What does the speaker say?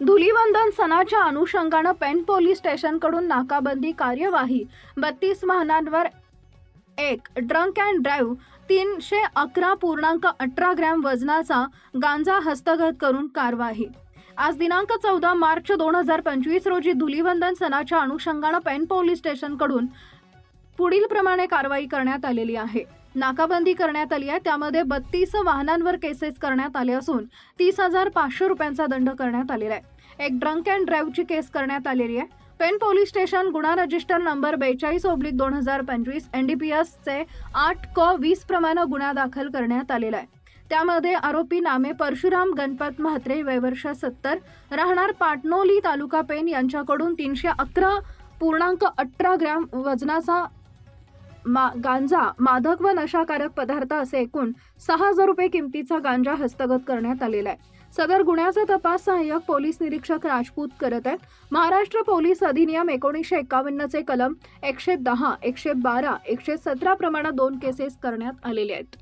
धुलीवंदन सणाच्या अनुषंगानं pen police स्टेशनकडून नाकाबंदी कार्यवाही. बत्तीस वाहनांवर एक ड्रंक अँड ड्राईव्ह तीनशे अकरा पूर्णांक अठरा ग्रॅम वजनाचा गांजा हस्तगत करून कारवाई. आज दिनांक चौदा मार्च दोन हजार पंचवीस रोजी धुलीवंदन सणाच्या अनुषंगानं पेन पोलीस स्टेशनकडून पुढील प्रमाणे कारवाई करण्यात आलेली आहे. नाकाबंदी करण्यात आली आहे. त्यामध्ये बत्तीस वाहनांवर केसेस करण्यात आले असून तीस हजार पाचशे रुपयांचा दंड करण्यात आलेला आहे. एक ड्रंक अँड ड्राईव्हची केस करण्यात आलेली आहे. पेन पोलीस स्टेशन गुन्हा रजिस्टर नंबर बेचाळीस ओब्लिक दोन हजार पंचवीस एन डी पी एसचे आठ क वीस प्रमाणे गुन्हा दाखल करण्यात आलेला आहे. त्यामध्ये आरोपी नामे परशुराम गणपत म्हात्रे वयवर्ष सत्तर राहणार पाटणोली तालुका पेन यांच्याकडून तीनशे अकरा पूर्णांक अठरा ग्रॅम वजनाचा मा गांजा मादक व नशाकारक पदार्थ असे एकूण सहा हजार रुपये किमतीचा गांजा हस्तगत करण्यात आलेला आहे. सदर गुन्ह्याचा तपास सहाय्यक पोलीस निरीक्षक राजपूत करत आहेत. महाराष्ट्र पोलीस अधिनियम एकोणीसशे एकावन्नचे कलम एकशे दहा एकशे बारा एकशे सतरा प्रमाणात दोन केसेस करण्यात आलेले आहेत.